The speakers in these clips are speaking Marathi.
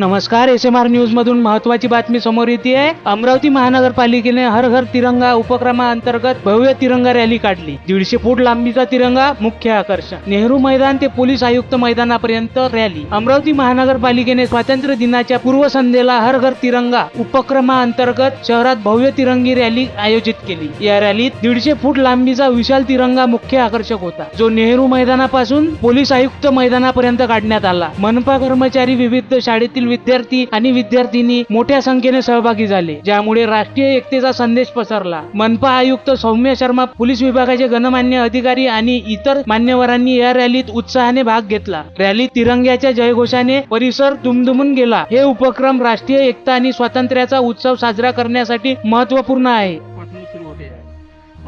नमस्कार एस एम आर न्यूज मधून महत्वाची बातमी समोर येते आहे अमरावती महानगरपालिकेने हर घर तिरंगा उपक्रमाअंतर्गत भव्य तिरंगा रॅली काढली. दीडशे फूट लांबीचा तिरंगा मुख्य आकर्षण. नेहरू मैदान ते पोलीस आयुक्त मैदानापर्यंत रॅली. अमरावती महानगरपालिकेने स्वातंत्र्य दिनाच्या पूर्वसंध्येला हर घर तिरंगा उपक्रमाअंतर्गत शहरात भव्य तिरंगी रॅली आयोजित केली. या रॅलीत दीडशे फूट लांबीचा विशाल तिरंगा मुख्य आकर्षक होता. जो नेहरू मैदानापासून पोलीस आयुक्त मैदानापर्यंत काढण्यात आला. मनपा कर्मचारी विविध शाळेतील विद्यार्थी आणि विद्यार्थिनी मोठ्या संख्येने सहभागी झाले ज्यामुळे राष्ट्रीय एकतेचा संदेश पसरला. मनपा आयुक्त सौम्य शर्मा पोलीस विभागाचे गणमान्य अधिकारी आणि इतर मान्यवरांनी या रॅलीत उत्साहाने भाग घेतला. रॅलीत तिरंग्याच्या जयघोषाने परिसर दुमदुमून गेला. हे उपक्रम राष्ट्रीय एकता आणि स्वातंत्र्याचा उत्सव साजरा करण्यासाठी महत्त्वपूर्ण आहे.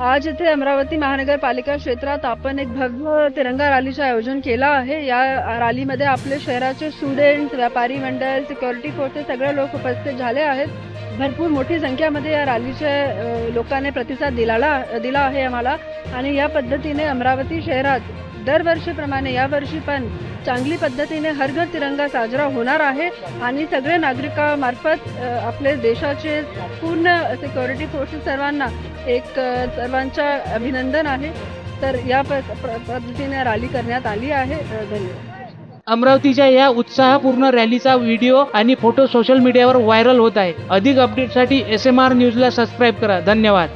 आज इथे अमरावती महानगरपालिका क्षेत्रात आपण एक भव्य तिरंगा रॅलीचं आयोजन केलं आहे. या रॅलीमध्ये आपले शहराचे स्टुडंट व्यापारी मंडळ सिक्युरिटी फोर्सेस सगळे लोक उपस्थित झाले आहेत. भरपूर मोठी संख्यामध्ये या रॅलीचे लोकांनी प्रतिसाद दिलाला दिला आहे आम्हाला. आणि या पद्धतीने अमरावती शहरात दरवर्षीप्रमाणे यावर्षी पण चांगली पद्धतीने हर घर तिरंगा साजरा होणार आहे. आणि सगळे नागरिकामार्फत आपले देशाचे पूर्ण सिक्युरिटी फोर्सेस सर्वांना एक सर्वांच्या अभिनंदन आहे. तर या प- प- पद्धतीने रॅली करण्यात आली आहे. धन्यवाद. अमरावतीच्या या उत्साहपूर्ण रॅलीचा व्हिडिओ आणि फोटो सोशल मीडियावर व्हायरल होत आहे. अधिक अपडेटसाठी एस एम आर न्यूजला सबस्क्राईब करा. धन्यवाद.